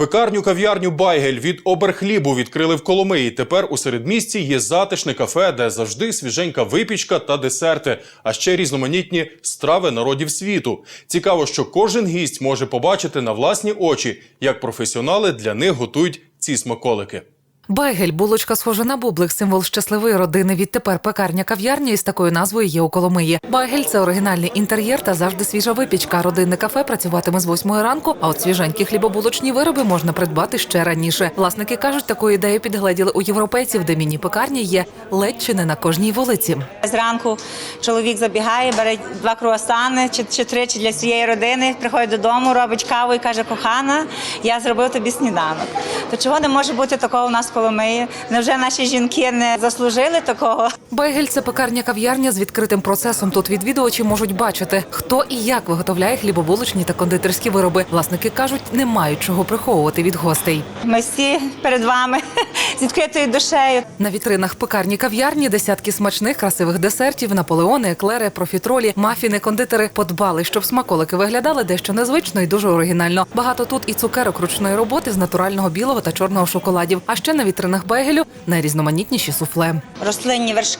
Пекарню кав'ярню Байгель від оберхлібу відкрили в Коломиї. Тепер у середмісті є затишне кафе, де завжди свіженька випічка та десерти, а ще різноманітні страви народів світу. Цікаво, що кожен гість може побачити на власні очі, як професіонали для них готують ці смаколики. Байгель, булочка схожа на бублик, символ щасливої родини. Відтепер пекарня кав'ярня із такою назвою є у Коломиї. Байгель це оригінальний інтер'єр та завжди свіжа випічка. Родинне кафе працюватиме з 8 ранку, а от свіженькі хлібобулочні вироби можна придбати ще раніше. Власники кажуть, таку ідею підгледіли у європейців, де міні-пекарні є ледь чи не на кожній вулиці. Зранку чоловік забігає, бере два круасани чи, чи три чи для всієї родини, приходить додому, робить каву і каже: кохана, я зробив тобі сніданок. То чого не може бути такого у нас в Коломиї? Невже наші жінки не заслужили такого? Байгель це пекарня кав'ярня з відкритим процесом. Тут відвідувачі можуть бачити, хто і як виготовляє хлібобулочні та кондитерські вироби. Власники кажуть, не мають чого приховувати від гостей. Ми всі перед вами з відкритою душею. На вітринах пекарні кав'ярні десятки смачних красивих десертів, наполеони, еклери, профітролі, мафіни, кондитери подбали, щоб смаколики виглядали дещо незвично і дуже оригінально. Багато тут і цукерок ручної роботи з натурального білого та чорного шоколадів. А ще на вітринах байгелю найрізноманітніші суфле. Рослинні вершки,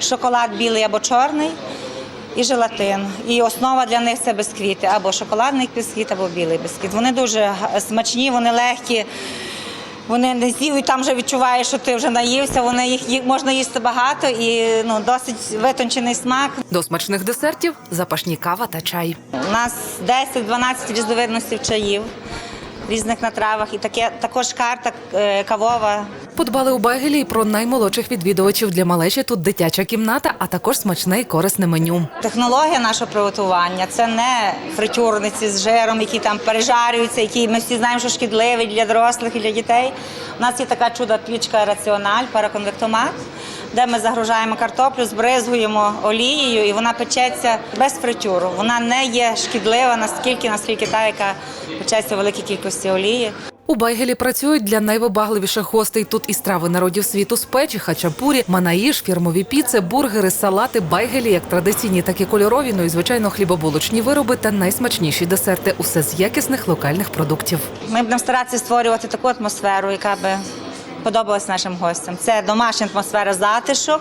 шоколад білий або чорний. І желатин. І основа для них це бісквіти, або шоколадний бісквіт, або білий бісквіт. Вони дуже смачні, вони легкі. Вони не з'їв, і там вже відчуваєш, що ти вже наївся. Вони їх, їх можна їсти багато і ну досить витончений смак. До смачних десертів запашні кава та чай. У нас 10-12 різновидностей чаїв різних на травах, і таке також карта е, кавова. Подбали у байгелі і про наймолодших відвідувачів для малечі. Тут дитяча кімната, а також смачне і корисне меню. Технологія нашого приготування це не фритюрниці з жиром, які там пережарюються, які ми всі знаємо, що шкідливі для дорослих і для дітей. У нас є така чудо пічка раціональ, параконвектомат, де ми загружаємо картоплю, збризгуємо олією, і вона печеться без фритюру. Вона не є шкідлива наскільки, наскільки та, яка печеться в великій кількості олії. У байгелі працюють для найвибагливіших гостей. Тут і страви народів світу з печі, хачапурі, манаїш, фірмові піци, бургери, салати, байгелі, як традиційні, так і кольорові, ну і звичайно хлібобулочні вироби та найсмачніші десерти. Усе з якісних локальних продуктів. Ми будемо старатися створювати таку атмосферу, яка би подобалась нашим гостям. Це домашня атмосфера затишок,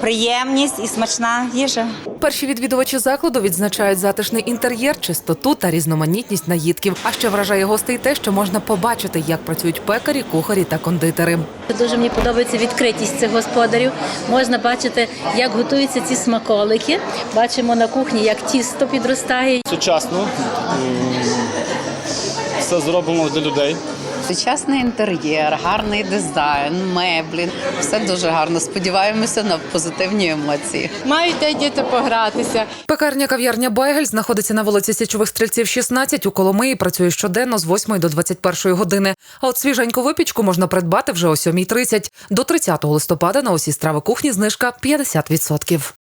приємність і смачна їжа. Перші відвідувачі закладу відзначають затишний інтер'єр, чистоту та різноманітність наїдків. А ще вражає гостей те, що можна побачити, як працюють пекарі, кухарі та кондитери. Дуже мені подобається відкритість цих господарів. Можна бачити, як готуються ці смаколики. Бачимо на кухні, як тісто підростає. сучасно. Все зроблено для людей. Сучасний інтер'єр, гарний дизайн, меблі. Все дуже гарно. Сподіваємося на позитивні емоції. Мають де діти погратися. Пекарня кав'ярня Байгель знаходиться на вулиці Січових стрільців 16 у Коломиї. Працює щоденно з 8 до 21 години. А от свіженьку випічку можна придбати вже о 7.30. До 30 листопада на усі страви кухні знижка 50%.